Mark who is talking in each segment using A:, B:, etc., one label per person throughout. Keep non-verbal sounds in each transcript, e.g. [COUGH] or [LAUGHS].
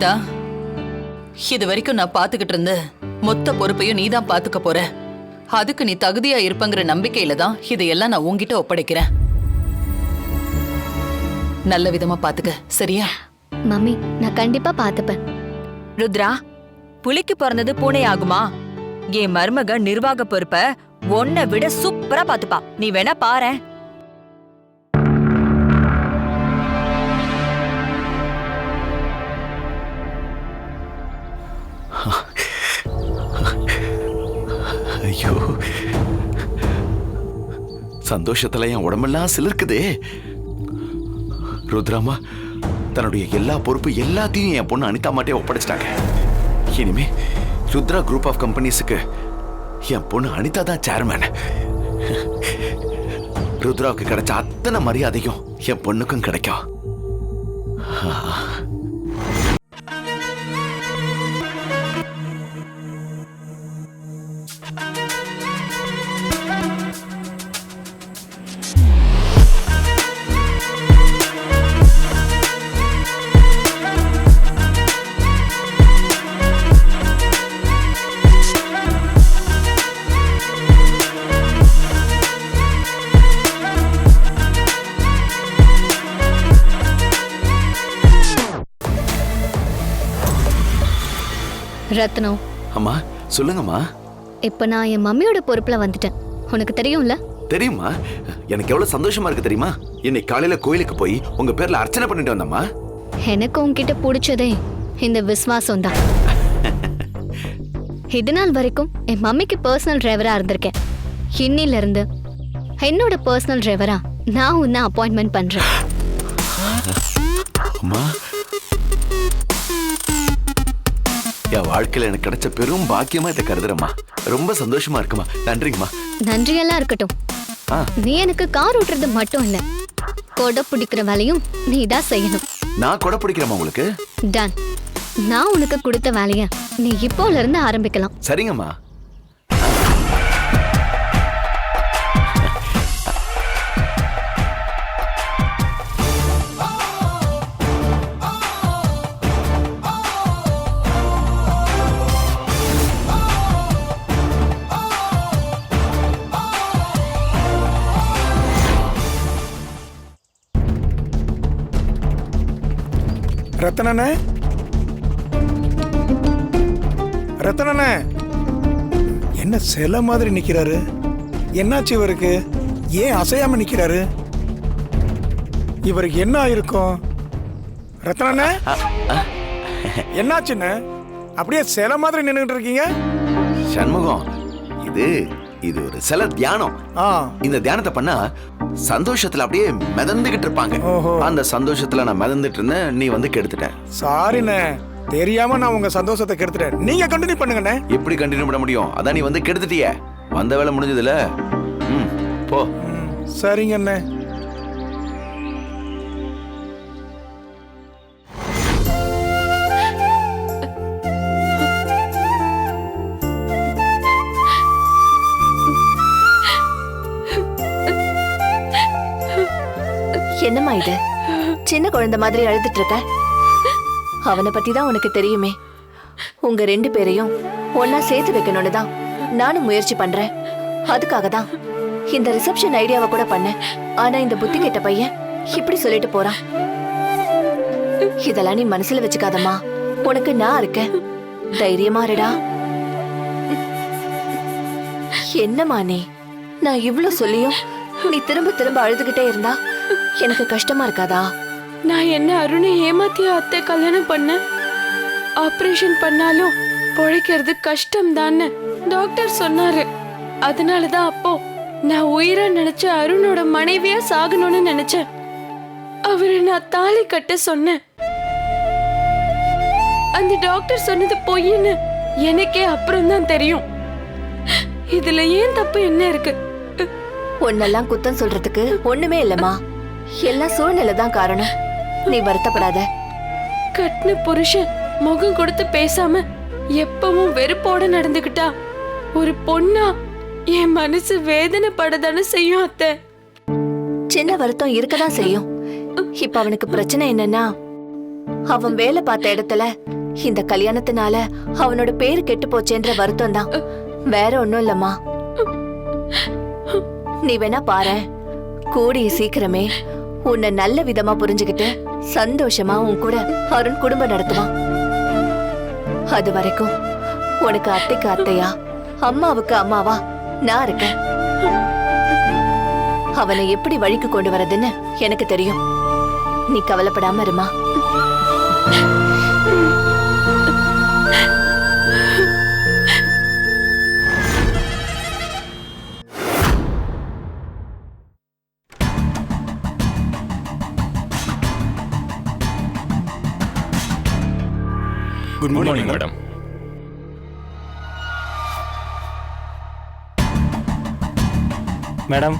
A: அனிதா இது வரைக்கும் நான் பாத்துக்கிட்டு இருந்த மொத்த பொறுப்பையும் நீதான் பாத்துக்க போற. அதுக்கு நீ தகுதியா இருப்பங்கிற நம்பிக்கையில தான் இதையெல்லாம் நான் உன்கிட்ட ஒப்படைக்கிறேன். நல்ல விதமா பாத்துக்க சரியா?
B: மம்மி நான் கண்டிப்பா பாத்துப்பேன்
C: ருத்ரா புலிக்கு பிறந்தது பூனை ஆகுமா? என் மருமக நிர்வாக பொறுப்ப உன்னை விட சூப்பரா பாத்துப்பா நீ வேணா பாரேன்.
D: ஐயோ. சந்தோஷத்துல என் உடம்பெல்லாம் சிலிருக்குதே. ருத்ராமா தன்னுடைய எல்லா பொறுப்பு எல்லாத்தையும் என் பொண்ணு அனிதா மாட்டே ஒப்படைச்சிட்டாங்க. இனிமே ருத்ரா குரூப் ஆஃப் கம்பெனிஸுக்கு என் பொண்ணு அனிதா தான் சேர்மேன் ருத்ராவுக்கு கிடைச்ச அத்தனை மரியாதையும் என் பொண்ணுக்கும் கிடைக்கும்.
B: ரத்னம்.
D: அம்மா சொல்லுங்கம்மா.
B: இப்ப நான் என் மம்மியோட பொறுப்புல வந்துட்டேன். உனக்கு தெரியும்ல?
D: தெரியுமா? எனக்கு எவ்வளவு சந்தோஷமா இருக்கு தெரியுமா? இன்னைக்கு காலையில கோயிலுக்கு போய் உங்க பேர்ல அர்ச்சனை பண்ணிட்டு வந்தம்மா.
B: எனக்கு உன்கிட்ட பிடிச்சதே இந்த விசுவாசம் தான் [LAUGHS] இது நாள் வரைக்கும் என் மம்மிக்கு பர்சனல் டிரைவரா இருந்திருக்கேன். இன்னில இருந்து என்னோட பர்சனல் டிரைவரா நான் உன்னை அப்பாயின்மெண்ட் பண்றேன்.
D: அம்மா என் வாழ்க்கையில எனக்கு கிடைச்ச பெரும் பாக்கியமா இதை கருதுறேம்மா. ரொம்ப சந்தோஷமா இருக்குமா நன்றிங்கம்மா.
B: நன்றியெல்லாம் இருக்கட்டும்.
D: ஆ.
B: நீ எனக்கு கார் ஓட்டுறது மட்டும் இல்ல. கொடை பிடிக்கிற வேலையும் நீ தான் செய்யணும்.
D: நான் கொடை பிடிக்கிறேம்மா உங்களுக்கு?
B: டன் நான் உனக்கு கொடுத்த வேலைய நீ இப்போல இருந்து ஆரம்பிக்கலாம்.
D: சரிங்கம்மா.
E: ரத்தனண்ணே? ரத்தனண்ணே? என்ன சிலை மாதிரி நிக்கிறாரு? என்னாச்சு இவருக்கு? ஏன் அசையாம நிக்கிறாரு? இவருக்கு என்ன ஆயிருக்கும்? ரத்தனண்ணே? என்னாச்சுண்ணே? அப்படியே சிலை மாதிரி நின்றுட்டு இருக்கீங்க?
D: சண்முகம் இது இது ஒரு சில தியானம்.
E: ஆ.
D: இந்த தியானத்தை பண்ணா சந்தோஷத்துல அப்படியே மிதந்துகிட்டு இருப்பாங்க.
E: ஓஹோ.
D: அந்த சந்தோஷத்துல நான் மிதந்துட்டு இருந்தேன் நீ வந்து கெடுத்துட்ட.
E: சாரிண்ணே. தெரியாம நான் உங்க சந்தோஷத்தை கெடுத்துட்டேன். நீங்க கண்டினியூ பண்ணுங்கண்ணே.
D: எப்படி கண்டினியூ பண்ண முடியும்? அதான் நீ வந்து கெடுத்துட்டிய. வந்த வேலை முடிஞ்சதுல. ம் போ.
E: ம், சரிங்கண்ணே.
F: என்னம்மா இது? சின்ன குழந்தை மாதிரி அழுதுட்டு இருக்க. அவனை பத்தி தான் உனக்கு தெரியுமே. உங்க ரெண்டு பேரையும் ஒன்னா சேர்த்து வைக்கணும்னு தான் நானும் முயற்சி பண்றேன். அதுக்காக தான் இந்த ரிசப்ஷன் ஐடியாவை கூட பண்ணேன். ஆனா இந்த புத்தி கெட்ட பையன் இப்படி சொல்லிட்டு போறான். இதெல்லாம் நீ மனசுல வச்சுக்காதம்மா. உனக்கு நான் இருக்கேன். தைரியமா இருடா. என்னம்மா நீ? நான் இவ்வளவு சொல்லியும் நீ திரும்ப திரும்ப அழுதுகிட்டே இருந்தா எனக்கு கஷ்டமா இருக்காதா?
G: நான் என்ன அருணை ஏமாத்திய அத்தை கல்யாணம் பண்ணேன் ஆபரேஷன் பண்ணாலும் பொழைக்கிறது கஷ்டம் டாக்டர் சொன்னாரு. அதனாலதான் அப்போ நான் உயிரா நினைச்ச அருணோட மனைவியா சாகணும்னு நினைச்சேன். அவரை நான் தாலி கட்ட சொன்னேன். அந்த டாக்டர் சொன்னது பொய்ன்னு எனக்கே அப்புறம் தான் தெரியும். இதுல ஏன் தப்பு என்ன இருக்கு?
F: உன்னெல்லாம் குத்தம் சொல்றதுக்கு ஒண்ணுமே இல்லம்மா. எல்லாம் சூழ்நிலை தான் காரணம். நீ வருத்தப்படாத.
G: கட்டின புருஷன் முகம் கொடுத்து பேசாம எப்பவும் வெறுப்போட நடந்துக்கிட்டா ஒரு பொண்ணா என் மனசு வேதனைப்படதானே செய்யும் அத்தை.
F: சின்ன வருத்தம் இருக்கதான் செய்யும். இப்ப அவனுக்கு பிரச்சனை என்னன்னா அவன் வேலை பார்த்த இடத்துல இந்த கல்யாணத்தினால அவனோட பேரு கெட்டு போச்சேன்ற வருத்தம் தான். வேற ஒண்ணும் இல்லம்மா. நீ வேணா பாரு கூடிய சீக்கிரமே உன்னை நல்ல விதமா புரிஞ்சுக்கிட்டு சந்தோஷமா உன் கூட அருண் குடும்பம் நடத்துவான் அது வரைக்கும் உனக்கு அத்தைக்கு அத்தையா? அம்மாவுக்கு அம்மாவா? நான் இருக்கேன். அவனை எப்படி வழிக்கு கொண்டு வரதுன்னு எனக்கு தெரியும். நீ கவலைப்படாம இருமா?
E: Good morning
H: morning madam
I: madam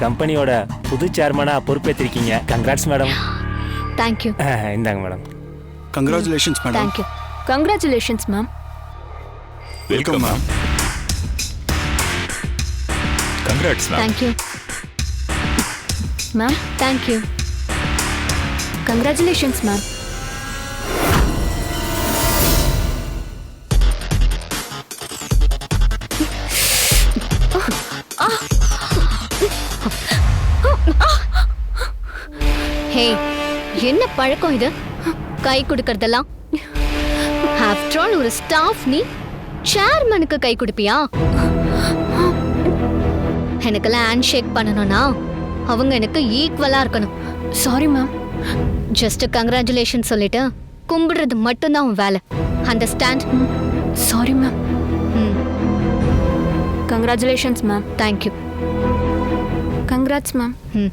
I: கம்பெனியோட புது சேர்மனா பொறுப்பேற்றிருக்கீங்க கங்க்ராட்ஸ் மேடம்
B: தேங்க்யூ
I: இந்தாங்க madam
E: congratulations madam
B: thank you
F: congratulations ma'am
H: welcome ma'am congrats ma'am
B: thank you
F: ma'am
B: thank you
F: congratulations ma'am
B: பழக்கம் இது. கை கொடுக்கறதெல்லாம். ஆஃப்டர் ஆல் ஒரு ஸ்டாஃப் நீ சேர்மனுக்கு கை கொடுப்பியா? எனக்கெல்லாம் ஹேண்ட் ஷேக் பண்ணணும்னா அவங்க எனக்கு ஈக்குவலா இருக்கணும்.
F: சாரி மேம்
B: ஜஸ்ட் கங்க்ராச்சுலேஷன் சொல்லிட்டு கும்பிடுறது மட்டும்தான் உன் வேலை. அண்டர்ஸ்டாண்ட்
F: சாரி மேம்
B: ம்.
F: Congratulations ma'am
B: thank you
F: congrats ma'am
B: ம்.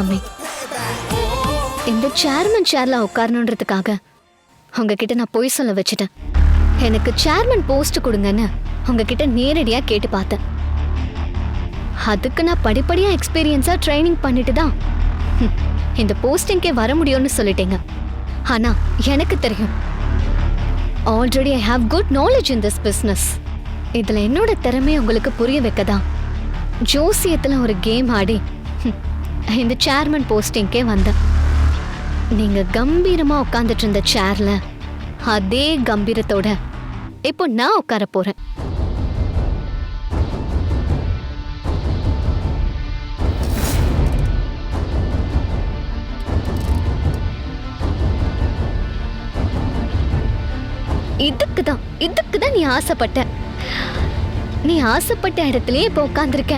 B: சாரி இந்த சேர்மன் சேர்ல உட்காரணுன்றதுக்காக உங்ககிட்ட நான் பொய் சொல்ல வச்சுட்டேன். எனக்கு சேர்மன் போஸ்ட் கொடுங்கன்னு உங்ககிட்ட நேரடியா கேட்டு பார்த்தேன். அதுக்கு நான் படிப்படியா எக்ஸ்பீரியன்ஸா ட்ரைனிங் பண்ணிட்டு தான் இந்த போஸ்டிங்கே வர முடியும்னு சொல்லிட்டீங்க. ஆனா எனக்கு தெரியும். Already I have good knowledge in this business இதுல என்னோட திறமை உங்களுக்கு புரிய வைக்க தான் ஜோசியத்துல ஒரு கேம் ஆடி இந்த சேர்மன் போஸ்டிங்க்கே வந்தேன். நீங்க கம்பீரமா உட்காந்துட்டு இருந்த சேர்ல அதே கம்பீரத்தோட இப்போ நான் உட்கார போறேன். இதுக்கு தான் இதுக்கு தான் நீ ஆசைப்பட்ட. நீ ஆசைப்பட்ட இடத்துலயே இப்போ உட்காந்துருக்க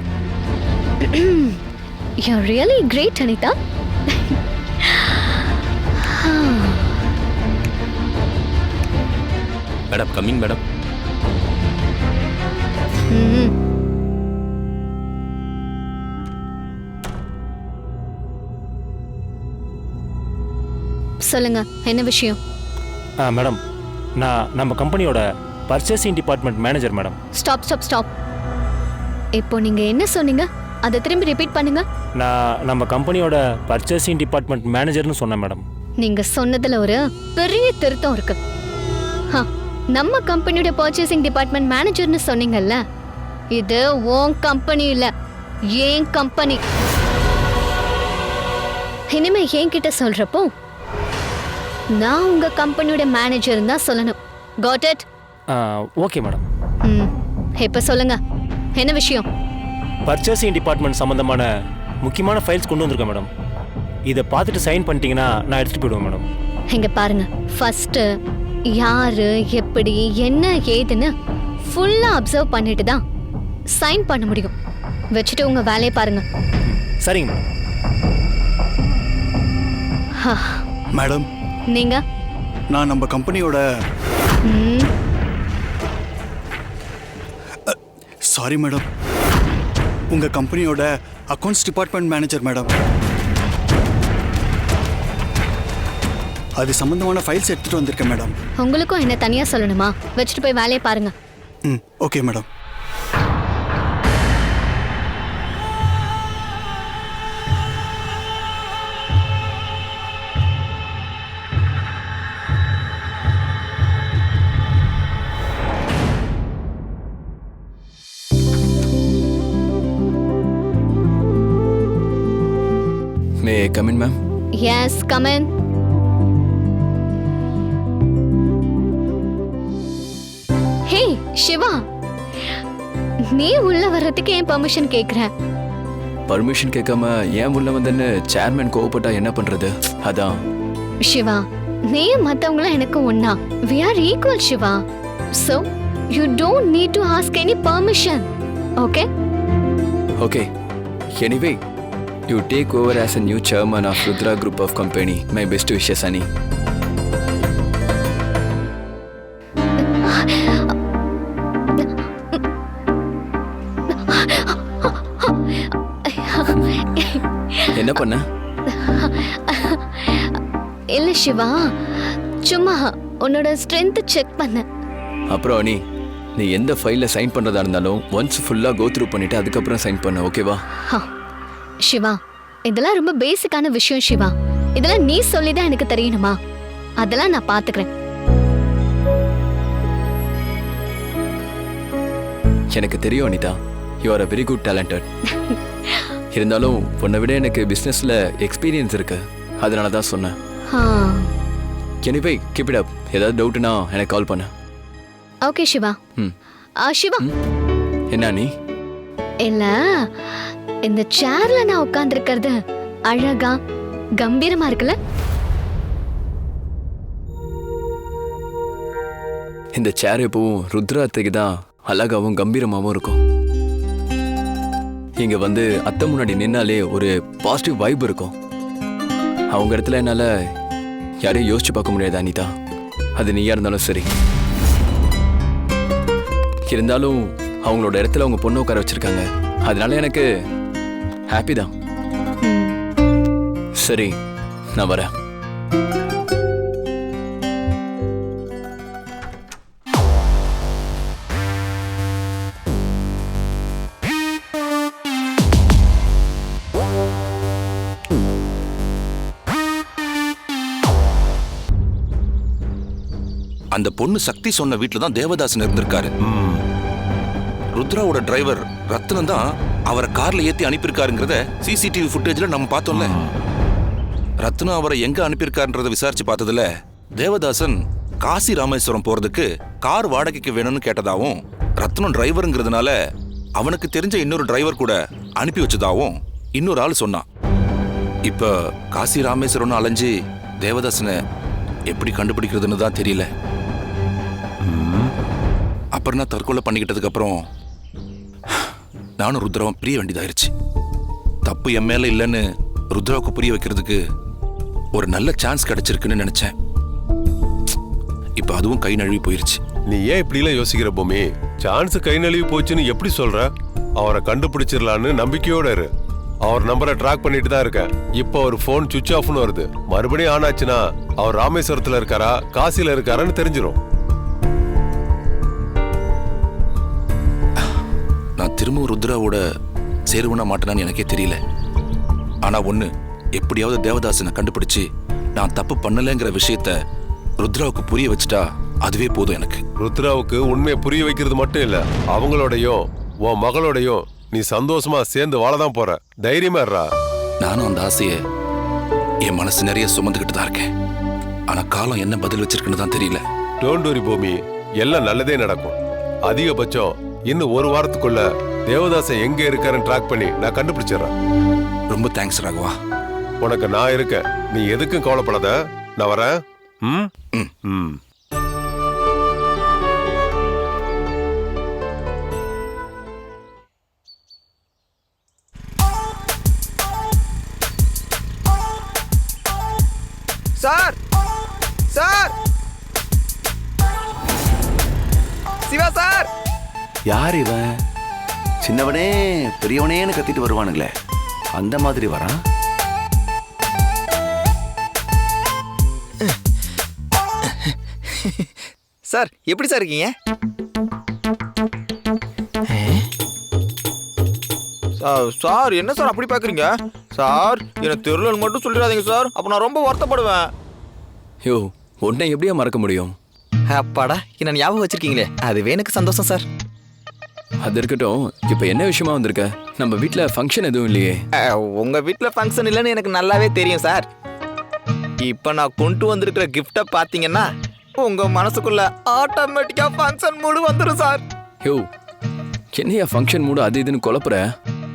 B: You're really great, Anita.
H: Madam coming madam.
B: சொல்லுங்க என்ன விஷயம்?
I: ஆ மேடம் நான் நம்ம கம்பெனியோட purchasing department manager madam
B: stop stop stop இப்போ நீங்க என்ன சொன்னீங்க? அதை திரும்பி ரிப்பீட் பண்ணுங்க.
I: நான் நம்ம கம்பெனியோட பர்ச்சேசிங் டிபார்ட்மெண்ட் மேனேஜர்னு சொன்னேன் மேடம்
B: நீங்க சொன்னதுல ஒரு பெரிய திருத்தம் இருக்கு. நம்ம கம்பெனியோட பர்ச்சேசிங் டிபார்ட்மெண்ட் மேனேஜர்னு சொன்னீங்கல்ல இது உன் கம்பெனி இல்ல ஏன் கம்பெனி இனிமே என்கிட்ட சொல்றப்போ நான் உங்க கம்பெனியோட மேனேஜர் தான் சொல்லணும். காட் இட்
I: ஓகே மேடம்
B: ம் இப்ப சொல்லுங்க. என்ன விஷயம்?
I: பர்ச்சேசிங் டிபார்ட்மெண்ட் சம்மந்தமான முக்கியமான ஃபைல்ஸ் கொண்டு வந்திருக்கேன் மேடம் இதை பார்த்துட்டு சைன் பண்ணிட்டீங்கன்னா நான் எடுத்துகிட்டு போயிடுவேன் மேடம்
B: இங்க பாருங்க. ஃபர்ஸ்ட் யாரு எப்படி என்ன ஏதுன்னு ஃபுல்லா அப்சர்வ் பண்ணிட்டு தான் சைன் பண்ண முடியும். வச்சுட்டு உங்க வேலையை பாருங்க.
I: சரிங்க மேடம்
B: ஹா,
E: மேடம்
B: நீங்க?
E: நான் நம்ம கம்பெனியோட
J: சாரி மேடம் உங்க கம்பெனியோட அக்கவுண்ட்ஸ் டிபார்ட்மெண்ட் மேனேஜர் மேடம் அது சம்பந்தமான ஃபைல்ஸ் எடுத்துட்டு வந்திருக்கேன் மேடம்
B: உங்களுக்கும் என்ன தனியா சொல்லணுமா? வச்சுட்டு போய் வேலையை பாருங்க.
J: ம் okay madam
H: may come in ma'am
B: yes come on hey Siva நீ உள்ள வர்றதுக்கு ஏன் பெர்மிஷன் கேக்குற?
H: பர்மிஷன் கேட்காம ஏன் உள்ள வந்தேன்னு சேர்மேன் கோவப்பட்டா என்ன பண்றது? அதான்.
B: சிவா நீ மத்தவங்களும் எனக்கு ஒண்ணா. We are equal Siva so you don't need to ask any permission okay
H: okay anyway you take over as a new chairman of Rudra group of company my best wishes Ani என்ன பண்ண?
B: இல்ல சிவா. சும்மா உன்னோட strength check பண்ண.
H: அப்புறம் அனி நீ எந்த ஃபைல்ல சைன் பண்றதா இருந்தாலும் ஒன்ஸ் ஃபுல்லா கோ த்ரூ பண்ணிட்டு அதுக்கப்புறம் சைன் பண்ண ஓகேவா
B: ஹா, சிவா இதெல்லாம் ரொம்ப பேசிக்கான விஷயம் சிவா. இதெல்லாம் நீ சொல்லிதான் எனக்கு தெரியணுமா? அதெல்லாம் நான் பாத்துக்கிறேன்.
H: எனக்கு தெரியும் Anita. You are a very good talented இருந்தாலும் உன்னை விட எனக்கு பிஸ்னஸில் எக்ஸ்பீரியன்ஸ் இருக்கு. அதனால தான் சொன்னேன் எனிவே கீப் இட் அப் ஏதாவது டவுட்னா எனக்கு கால் பண்ணு.
B: ஓகே சிவா.
H: ம்.
B: ஆ சிவா.
H: என்ன நீ?
B: இல்ல. இந்த சேர்ல நான் உட்கார்ந்திருக்கிறது அழகா கம்பீரமா இருக்குல்ல?
H: இந்த சேர் எப்பவும் ருத்ராத்துக்கு தான் அழகாவும் கம்பீரமாகவும் இருக்கும். இங்க வந்து அத்தை முன்னாடி நின்னாலே ஒரு பாசிட்டிவ் வைப் இருக்கும். அவங்க இடத்துல என்னால யாரையும் யோசிச்சு பார்க்க முடியாது அனிதா. அது நீயா இருந்தாலும் சரி. இருந்தாலும் அவங்களோட இடத்துல அவங்க பொண்ணு உட்கார வச்சிருக்காங்க. அதனால எனக்கு ஹாப்பி தான் சரி நான் வரேன்
K: அந்த பொண்ணு சக்தி சொன்ன வீட்டில் தான் தேவதாசன் இருந்திருக்காரு. ருத்ராவோட டிரைவர் ரத்னம் தான் அவரை கார்ல ஏத்தி அனுப்பியிருக்காருங்கிறத சிசிடிவி ஃபுட்டேஜ்ல நம்ம பார்த்தோம்ல. ரத்னம் அவரை எங்க அனுப்பியிருக்காருன்றத விசாரிச்சு பார்த்ததுல தேவதாசன் காசி ராமேஸ்வரம் போறதுக்கு கார் வாடகைக்கு வேணும்னு கேட்டதாவும் ரத்னம் டிரைவருங்கிறதுனால அவனுக்கு தெரிஞ்ச இன்னொரு டிரைவர் கூட அனுப்பி வச்சதாவும் இன்னொரு ஆள் சொன்னான். இப்ப காசி ராமேஸ்வரம்னு அலைஞ்சு தேவதாசனை எப்படி கண்டுபிடிக்கிறதுன்னு தான் தெரியல. அப்புறம் நான் தற்கொலை பண்ணிக்கிட்டதுக்கு அப்புறம் நானும் ருத்ராவும் பிரிய வேண்டியதாயிருச்சு. தப்பு என் மேல இல்லைன்னு ருத்ராவுக்கு புரிய வைக்கிறதுக்கு ஒரு நல்ல சான்ஸ் கிடைச்சிருக்குன்னு நினைச்சேன். இப்ப அதுவும் கை நழுவி போயிருச்சு.
L: நீ ஏன் இப்படிலாம் யோசிக்கிற பூமி சான்ஸ் கை நழுவி போச்சுன்னு எப்படி சொல்ற? அவரை கண்டுபிடிச்சிடலான்னு நம்பிக்கையோட இரு. அவர் நம்பரை ட்ராக் பண்ணிட்டு தான் இருக்கேன். இப்போ அவர் ஃபோன் சுவிச் ஆஃப்னு வருது. மறுபடியும் ஆன் ஆச்சுன்னா அவர் ராமேஸ்வரத்தில் இருக்காரா காசியில் இருக்காரான்னு தெரிஞ்சிடும்
K: திரும்பவும் ருத்ராவோட சேருவனா மாட்டேனான்னு எனக்கே தெரியல. ஆனா ஒண்ணு எப்படியாவது தேவதாசனை கண்டுபிடிச்சு நான் தப்பு பண்ணலைங்கிற விஷயத்த ருத்ராவுக்கு புரிய வச்சுட்டா அதுவே போதும் எனக்கு.
L: ருத்ராவுக்கு உண்மையை புரிய வைக்கிறது மட்டும் இல்ல அவங்களோடையும் உன் மகளோடையும் நீ சந்தோஷமா சேர்ந்து வாழதான் போற. தைரியமா இருடா.
K: நானும் அந்த ஆசையை என் மனசு நிறைய சுமந்துக்கிட்டு தான் இருக்கேன். ஆனா காலம் என்ன பதில் வச்சிருக்குன்னு தான் தெரியல.
L: டோன்ட் பூமி எல்லாம் நல்லதே நடக்கும். அதிகபட்சம் இன்னும் ஒரு வாரத்துக்குள்ள தேவதாசன் எங்க இருக்காருன்னு ட்ராக் பண்ணி நான் கண்டுபிடிச்சிடுறேன்.
K: ரொம்ப தேங்க்ஸ் ராகவா.
L: உனக்கு நான் இருக்கேன். நீ எதுக்கும் கவலைப்படாத. நான் வரேன். ம்?
K: ம்.
L: ம்.
E: சார்! சார்! சிவா சார்!
D: யார் இவன்? சின்னவனே பெரியவனேன்னு கத்திட்டு வருவானுங்களே. அந்த மாதிரி வரான்
M: சார் எப்படி சார் இருக்கீங்க? சார் சார் என்ன சார் அப்படி பார்க்குறீங்க சார் எனக்கு தெருலன்னு மட்டும் சொல்லிடாதீங்க சார். அப்போ நான் ரொம்ப வருத்தப்படுவேன்.
H: யோ உன்னை எப்படியா மறக்க முடியும்?
M: அப்பாடா என்ன ஞாபகம் வச்சிருக்கீங்களே? அதுவே எனக்கு சந்தோஷம் சார்.
H: அது இருக்கட்டும் இப்போ என்ன விஷயமா வந்திருக்க? நம்ம வீட்டில் ஃபங்க்ஷன் எதுவும் இல்லையே.
M: அஹ், உங்க வீட்டில் ஃபங்க்ஷன் இல்லைன்னு எனக்கு நல்லாவே தெரியும் சார். இப்போ நான் கொண்டு வந்திருக்கிற கிஃப்டை பார்த்தீங்கன்னா உங்க மனசுக்குள்ள ஆட்டோமேட்டிக்கா ஃபங்க்ஷன் மூடு வந்துடும் சார்.
H: யோ என்னையா ஃபங்க்ஷன் மூடு அது இதுன்னு குழப்புற?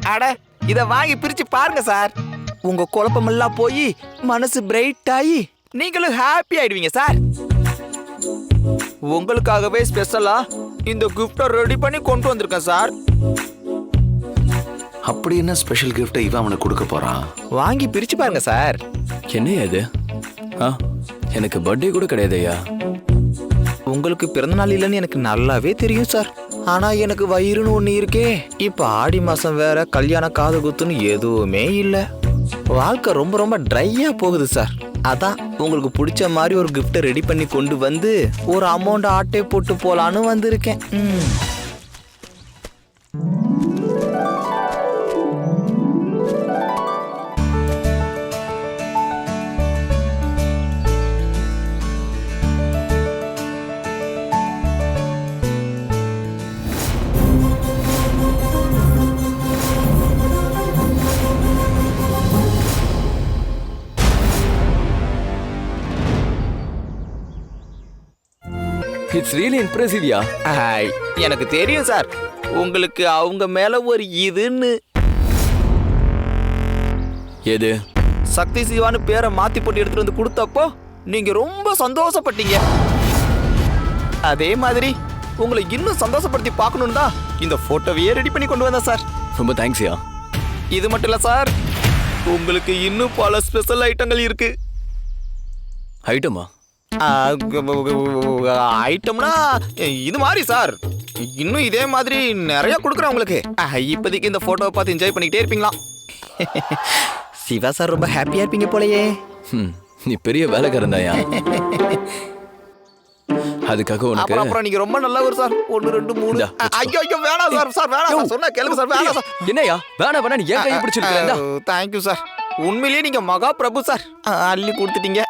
M: அட இத வாங்கி பிரிச்சு பாருங்க சார். உங்க குழப்பமெல்லாம் போய் மனசு பிரைட் ஆகி நீங்களும் ஹாப்பி ஆயிடுவீங்க சார். உங்களுக்காகவே ஸ்பெஷலா இந்த கிஃப்டை ரெடி பண்ணி கொண்டு வந்திருக்கேன் சார்.
D: அப்படி என்ன ஸ்பெஷல் கிஃப்ட்டை இவன் அவனுக்கு கொடுக்க போறான்?
M: வாங்கி பிரிச்சு பாருங்க சார்.
H: என்னையா இது? ஆ எனக்கு பர்த்டே கூட கிடையாதையா
M: உங்களுக்கு பிறந்தநாள் இல்லைன்னு எனக்கு நல்லாவே தெரியும் சார். ஆனா எனக்கு வயிறுன்னு ஒண்ணு இருக்கே. இப்ப ஆடி மாசம் வேற கல்யாண காது குத்துன்னு எதுவுமே இல்ல. வாழ்க்கை ரொம்ப ரொம்ப ட்ரையா போகுது சார். அதான் உங்களுக்கு பிடிச்ச மாதிரி ஒரு கிஃப்ட்டை ரெடி பண்ணி கொண்டு வந்து ஒரு அமௌண்ட் ஆட்டே போட்டு போலான்னு வந்திருக்கேன் ம்.
H: இட்ஸ் ரியலி இம்ப்ரெசிவ்யா
M: ஆய், எனக்கு தெரியும் சார் உங்களுக்கு அவங்க மேல ஒரு இதுன்னு.
H: எது?
M: சக்தி சிவான்னு பேரை மாத்தி போட்டு எடுத்துட்டு வந்து கொடுத்தப்போ நீங்க ரொம்ப சந்தோஷப்பட்டீங்க. அதே மாதிரி உங்களை இன்னும் சந்தோஷப்படுத்தி பார்க்கணும் தான் இந்த போட்டோவையே ரெடி பண்ணி கொண்டு வந்தேன் சார்
H: ரொம்ப தேங்க்ஸ்யா
M: இது மட்டும் இல்ல சார் உங்களுக்கு இன்னும் பல ஸ்பெஷல் ஐட்டங்கள் இருக்கு.
H: ஐட்டமா
M: ஐட்டம்னா இது மாதிரி சார். இன்னும் இதே மாதிரி நிறைய கொடுக்குறேன் உங்களுக்கு. இப்போதைக்கு இந்த போட்டோவை பார்த்து என்ஜாய் பண்ணிக்கிட்டே இருப்பீங்களா? [LAUGHS] சிவா சார் ரொம்ப ஹாப்பியா இருப்பீங்க போலயே.
H: ம் நீ பெரிய வேலைக்காரன் தாயா அதுக்காக
M: அப்புறம்
H: உனக்கு
M: அப்புறம் நீங்க ரொம்ப நல்லவர் சார். ஒன்னு ரெண்டு மூணு. ஐயோ ஐயோ வேணாம் சார் சார் வேணாம் சொன்னா கேளுங்க சார் வேணாம் சார்.
H: என்னையா? வேணா வேணா நீ ஏன் கை பிடிச்சிருக்க
M: தேங்க்யூ சார் உண்மையிலேயே நீங்க மகா பிரபு சார் அள்ளி கொடுத்துட்டீங்க.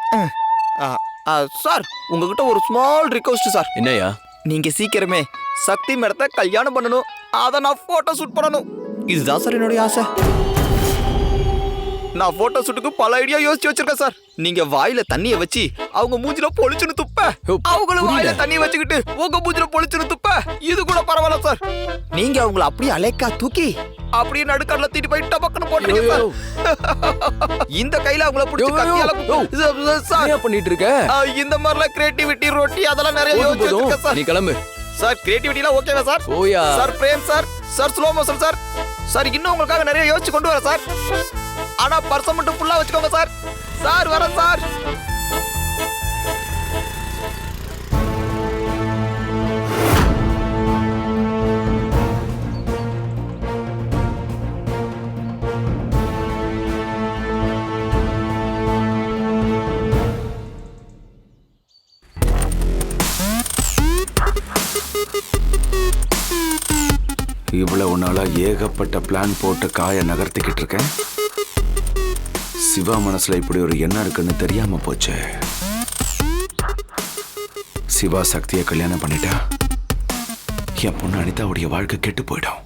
M: சார் உங்ககிட்ட ஒரு ஸ்மால் ரிக்வஸ்ட் சார்.
H: என்னையா
M: நீங்க சீக்கிரமே சக்தி மேடத்தை கல்யாணம் பண்ணணும். அதை நான் போட்டோ ஷூட் பண்ணணும். இதுதான் சார் என்னுடைய ஆசை. நான் போட்டோ ஷூட்டுக்கு பல ஐடியா யோசிச்சு வச்சிருக்கேன் சார். நீங்க வாயில தண்ணிய வச்சு அவங்க மூஞ்சில பொழிச்சுன்னு துப்ப. அவங்களும் வாயில. தண்ணிய வச்சுக்கிட்டு உங்க மூஞ்சில பொழிச்சுன்னு துப்ப. இது கூட பரவாயில்ல சார். நீங்க அவங்கள அப்படியே அலைக்கா தூக்கி. அப்படியே நடுக்கடல தீட்டு போய் டபக்குன்னு போட்டுருங்க சார். [LAUGHS] இந்த கையில அவங்கள பிடிச்சி கத்தியால சார்
H: பண்ணிட்டு இருக்க?
M: இந்த மாதிரிலாம் கிரியேட்டிவிட்டி ரொட்டி அதெல்லாம் நிறைய யோசிச்சு சார்.
H: நீ கிளம்பு.
M: சார் கிரியேட்டிவிட்டிலாம் ஓகேவா சார்.
H: ஓயா
M: sir frame sir. Sir slow motion sir. Sir இன்னும் உங்களுக்காக நிறைய யோசிச்சு கொண்டு வரேன் சார். ஆனா பர்சன் மட்டும் ஃபுல்லா வச்சுக்கோங்க சார். சார் வரேன் சார்.
D: இவ்வளவு நாளா ஏகப்பட்ட பிளான் போட்டு காய நகர்த்திக்கிட்டு இருக்கேன். சிவா மனசுல இப்படி ஒரு எண்ணம் இருக்குன்னு தெரியாம போச்சு. சிவா சக்தியை கல்யாணம் பண்ணிட்டா என் பொண்ணு அனிதாவுடைய வாழ்க்கை கெட்டு போயிடும்.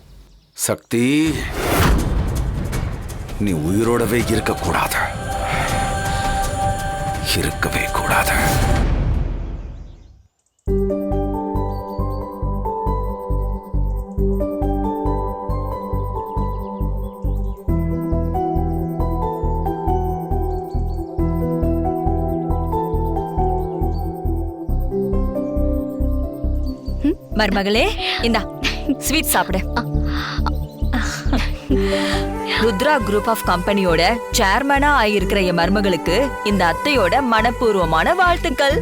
D: சக்தி நீ உயிரோடவே இருக்கக்கூடாது. இருக்கவே கூடாது.
C: மருமகளே இந்தா ஸ்வீட் சாப்பிடு. ருத்ரா குரூப் ஆஃப் கம்பெனியோட சேர்மனா ஆயிருக்கிற என் மருமகளுக்கு இந்த அத்தையோட மனப்பூர்வமான வாழ்த்துக்கள்.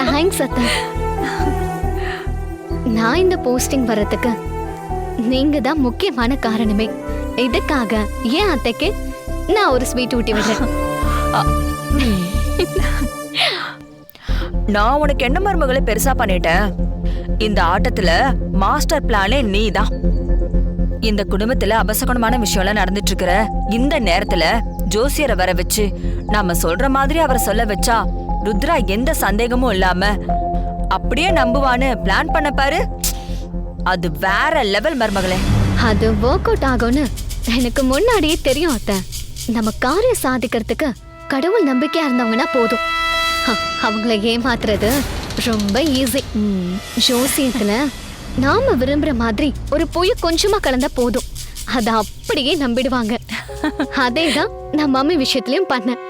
B: தேங்க்ஸ் அத்தை. நான் இந்த போஸ்டிங் வர்றதுக்கு நீங்க தான் முக்கியமான காரணமே. இதுக்காக ஏன் அத்தைக்கு நான் ஒரு ஸ்வீட் ஊட்டி விடுறேன்.
C: நான் உனக்கு என்ன மருமகளை பெருசா பண்ணிட்டேன்? இந்த ஆட்டத்துல மாஸ்டர் பிளானே நீ தான் இந்த குடும்பத்துல அபசகுணமான விஷயம்லாம் நடந்துட்டு இருக்கிற இந்த நேரத்துல ஜோசியரை வர வச்சு நாம சொல்ற மாதிரி அவரை சொல்ல வச்சா ருத்ரா எந்த சந்தேகமும் இல்லாம அப்படியே நம்புவான்னு பிளான் பண்ண பாரு. அது வேற லெவல் மருமகளே.
B: அது ஒர்க் அவுட் ஆகும்னு எனக்கு முன்னாடியே தெரியும் அத்த. நம்ம காரியம் சாதிக்கிறதுக்கு கடவுள் நம்பிக்கையா இருந்தவங்கன்னா போதும். அவங்கள ஏமாத்துறது ரொம்ப ஈஸி ஜோசியத்துல நாம விரும்புற மாதிரி ஒரு பொய் கொஞ்சமா கலந்தா போதும். அத அப்படியே நம்பிடுவாங்க. அதே தான் நான் மம்மி விஷயத்துலயும் பண்ணேன்.